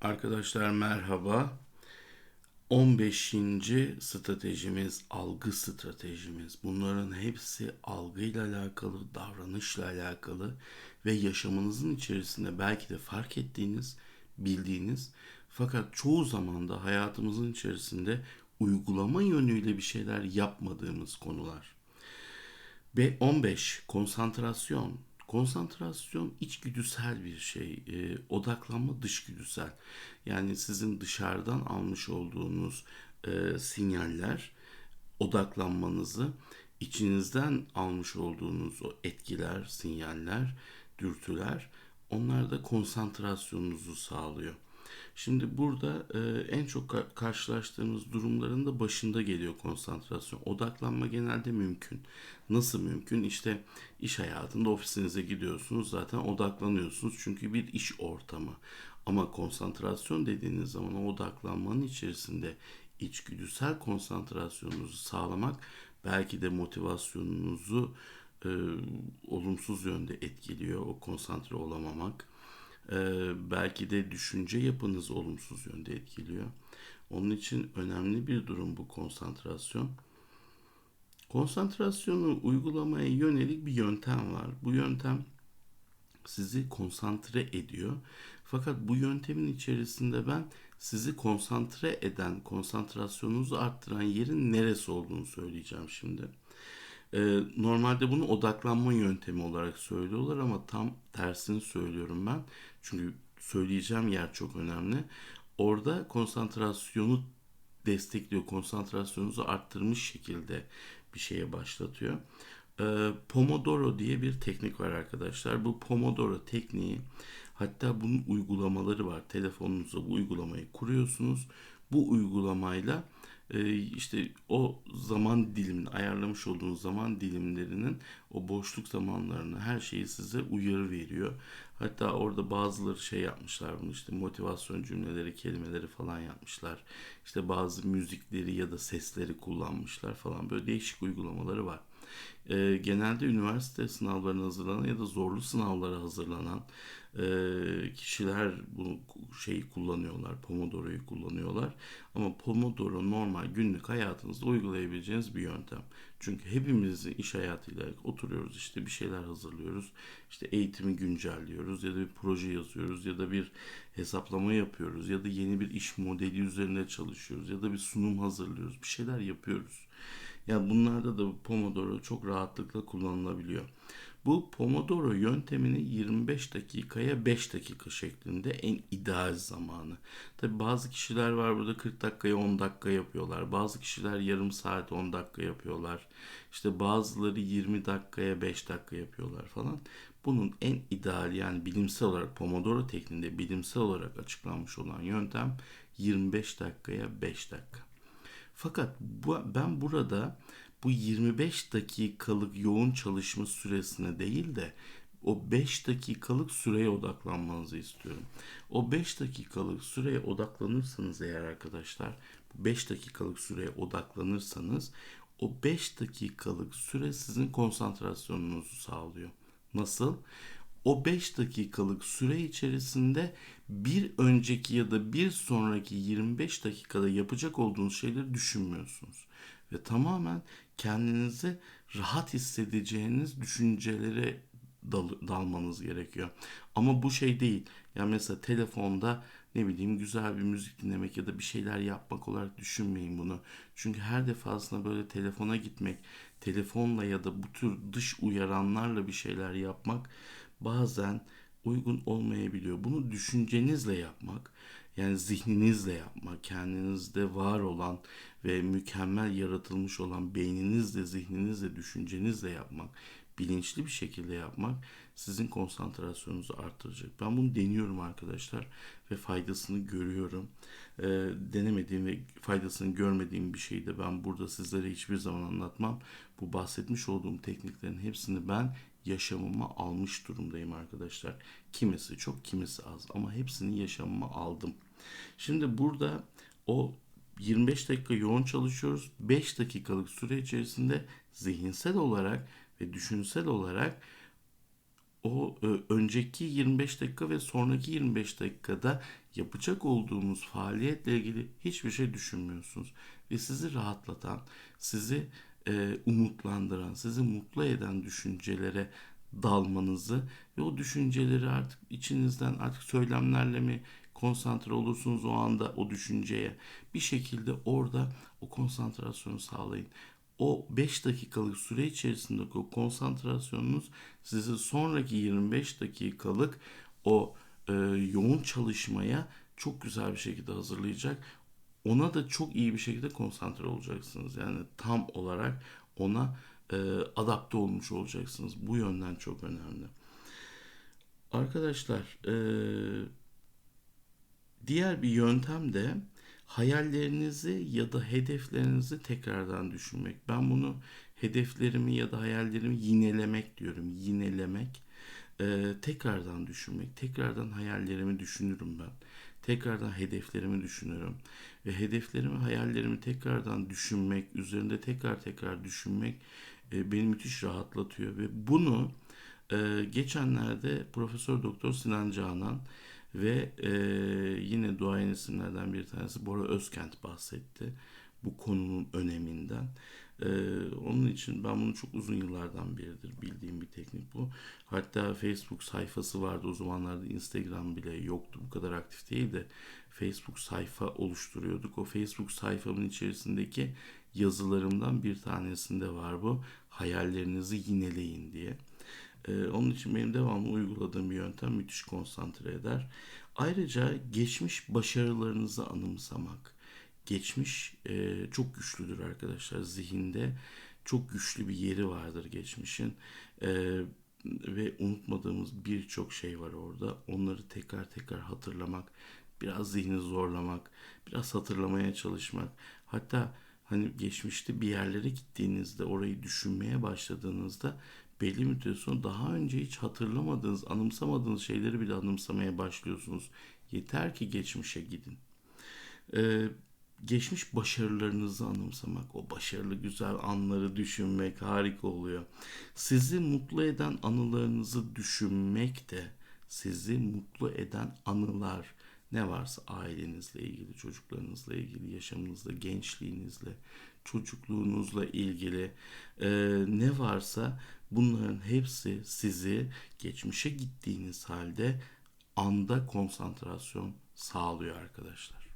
Arkadaşlar merhaba. 15. stratejimiz algı stratejimiz. Bunların hepsi algıyla alakalı, davranışla alakalı ve yaşamınızın içerisinde belki de fark ettiğiniz, bildiğiniz fakat çoğu zaman da hayatımızın içerisinde uygulama yönüyle bir şeyler yapmadığımız konular. Ve 15 konsantrasyon. Konsantrasyon içgüdüsel bir şey. E, odaklanma dışgüdüsel. Yani sizin dışarıdan almış olduğunuz e, sinyaller odaklanmanızı içinizden almış olduğunuz o etkiler, sinyaller, dürtüler onlar da konsantrasyonunuzu sağlıyor. Şimdi burada e, en çok karşılaştığımız durumların da başında geliyor konsantrasyon. Odaklanma genelde mümkün. Nasıl mümkün? İşte iş hayatında ofisinize gidiyorsunuz zaten odaklanıyorsunuz çünkü bir iş ortamı. Ama konsantrasyon dediğiniz zaman o odaklanmanın içerisinde içgüdüsel konsantrasyonunuzu sağlamak belki de motivasyonunuzu e, olumsuz yönde etkiliyor o konsantre olamamak belki de düşünce yapınızı olumsuz yönde etkiliyor. Onun için önemli bir durum bu konsantrasyon. Konsantrasyonu uygulamaya yönelik bir yöntem var. Bu yöntem sizi konsantre ediyor. Fakat bu yöntemin içerisinde ben sizi konsantre eden, konsantrasyonunuzu arttıran yerin neresi olduğunu söyleyeceğim şimdi. Ee, normalde bunu odaklanma yöntemi olarak söylüyorlar ama tam tersini söylüyorum ben. Çünkü söyleyeceğim yer çok önemli. Orada konsantrasyonu destekliyor, konsantrasyonunuzu arttırmış şekilde bir şeye başlatıyor. Ee, Pomodoro diye bir teknik var arkadaşlar. Bu Pomodoro tekniği hatta bunun uygulamaları var. Telefonunuza bu uygulamayı kuruyorsunuz. Bu uygulamayla e, işte o zaman dilimini ayarlamış olduğunuz zaman dilimlerinin o boşluk zamanlarını her şeyi size uyarı veriyor. Hatta orada bazıları şey yapmışlar bunu işte motivasyon cümleleri, kelimeleri falan yapmışlar. İşte bazı müzikleri ya da sesleri kullanmışlar falan böyle değişik uygulamaları var. E, genelde üniversite sınavlarına hazırlanan ya da zorlu sınavlara hazırlanan e, kişiler bu şeyi kullanıyorlar, Pomodoro'yu kullanıyorlar. Ama Pomodoro normal günlük hayatınızda uygulayabileceğiniz bir yöntem. Çünkü hepimizin iş hayatıyla oturuyoruz işte bir şeyler hazırlıyoruz. İşte eğitimi güncelliyoruz ya da bir proje yazıyoruz ya da bir hesaplama yapıyoruz ya da yeni bir iş modeli üzerinde çalışıyoruz ya da bir sunum hazırlıyoruz. Bir şeyler yapıyoruz. Yani bunlarda da Pomodoro çok rahatlıkla kullanılabiliyor. Bu Pomodoro yöntemini 25 dakikaya 5 dakika şeklinde en ideal zamanı. Tabi bazı kişiler var burada 40 dakikaya 10 dakika yapıyorlar. Bazı kişiler yarım saat 10 dakika yapıyorlar. İşte bazıları 20 dakikaya 5 dakika yapıyorlar falan. Bunun en ideal yani bilimsel olarak Pomodoro tekniğinde bilimsel olarak açıklanmış olan yöntem 25 dakikaya 5 dakika. Fakat bu, ben burada bu 25 dakikalık yoğun çalışma süresine değil de o 5 dakikalık süreye odaklanmanızı istiyorum. O 5 dakikalık süreye odaklanırsanız eğer arkadaşlar, 5 dakikalık süreye odaklanırsanız o 5 dakikalık süre sizin konsantrasyonunuzu sağlıyor. Nasıl? O 5 dakikalık süre içerisinde bir önceki ya da bir sonraki 25 dakikada yapacak olduğunuz şeyleri düşünmüyorsunuz. Ve tamamen kendinizi rahat hissedeceğiniz düşüncelere dal dalmanız gerekiyor. Ama bu şey değil. Yani mesela telefonda ne bileyim güzel bir müzik dinlemek ya da bir şeyler yapmak olarak düşünmeyin bunu. Çünkü her defasında böyle telefona gitmek, telefonla ya da bu tür dış uyaranlarla bir şeyler yapmak bazen uygun olmayabiliyor. Bunu düşüncenizle yapmak, yani zihninizle yapmak, kendinizde var olan ve mükemmel yaratılmış olan beyninizle, zihninizle, düşüncenizle yapmak, bilinçli bir şekilde yapmak sizin konsantrasyonunuzu artıracak. Ben bunu deniyorum arkadaşlar ve faydasını görüyorum. E, denemediğim ve faydasını görmediğim bir şeyi de ben burada sizlere hiçbir zaman anlatmam. Bu bahsetmiş olduğum tekniklerin hepsini ben yaşamıma almış durumdayım arkadaşlar. Kimisi çok, kimisi az ama hepsini yaşamıma aldım. Şimdi burada o 25 dakika yoğun çalışıyoruz. 5 dakikalık süre içerisinde zihinsel olarak ve düşünsel olarak o e, önceki 25 dakika ve sonraki 25 dakikada yapacak olduğunuz faaliyetle ilgili hiçbir şey düşünmüyorsunuz. Ve sizi rahatlatan, sizi e, umutlandıran, sizi mutlu eden düşüncelere dalmanızı ve o düşünceleri artık içinizden artık söylemlerle mi konsantre olursunuz o anda o düşünceye bir şekilde orada o konsantrasyonu sağlayın. O 5 dakikalık süre içerisindeki o konsantrasyonunuz sizi sonraki 25 dakikalık o e, yoğun çalışmaya çok güzel bir şekilde hazırlayacak. Ona da çok iyi bir şekilde konsantre olacaksınız. Yani tam olarak ona e, adapte olmuş olacaksınız. Bu yönden çok önemli. Arkadaşlar, e, diğer bir yöntem de hayallerinizi ya da hedeflerinizi tekrardan düşünmek. Ben bunu hedeflerimi ya da hayallerimi yinelemek diyorum. Yinelemek, e, tekrardan düşünmek, tekrardan hayallerimi düşünürüm ben. Tekrardan hedeflerimi düşünürüm. Ve hedeflerimi, hayallerimi tekrardan düşünmek, üzerinde tekrar tekrar düşünmek e, beni müthiş rahatlatıyor. Ve bunu e, geçenlerde Profesör Doktor Sinan Canan ve e, yine duayen isimlerden bir tanesi Bora Özkent bahsetti bu konunun öneminden. Ee, onun için ben bunu çok uzun yıllardan beridir bildiğim bir teknik bu. Hatta Facebook sayfası vardı o zamanlarda Instagram bile yoktu bu kadar aktif değil de Facebook sayfa oluşturuyorduk. O Facebook sayfamın içerisindeki yazılarımdan bir tanesinde var bu hayallerinizi yineleyin diye. Ee, onun için benim devamlı uyguladığım bir yöntem müthiş konsantre eder. Ayrıca geçmiş başarılarınızı anımsamak. Geçmiş e, çok güçlüdür arkadaşlar zihinde. Çok güçlü bir yeri vardır geçmişin. E, ve unutmadığımız birçok şey var orada. Onları tekrar tekrar hatırlamak, biraz zihni zorlamak, biraz hatırlamaya çalışmak. Hatta hani geçmişte bir yerlere gittiğinizde, orayı düşünmeye başladığınızda belli müddet sonra daha önce hiç hatırlamadığınız, anımsamadığınız şeyleri bile anımsamaya başlıyorsunuz. Yeter ki geçmişe gidin. Ee, geçmiş başarılarınızı anımsamak, o başarılı güzel anları düşünmek harika oluyor. Sizi mutlu eden anılarınızı düşünmek de sizi mutlu eden anılar ne varsa ailenizle ilgili, çocuklarınızla ilgili, yaşamınızla, gençliğinizle, çocukluğunuzla ilgili e, ne varsa bunların hepsi sizi geçmişe gittiğiniz halde anda konsantrasyon sağlıyor arkadaşlar.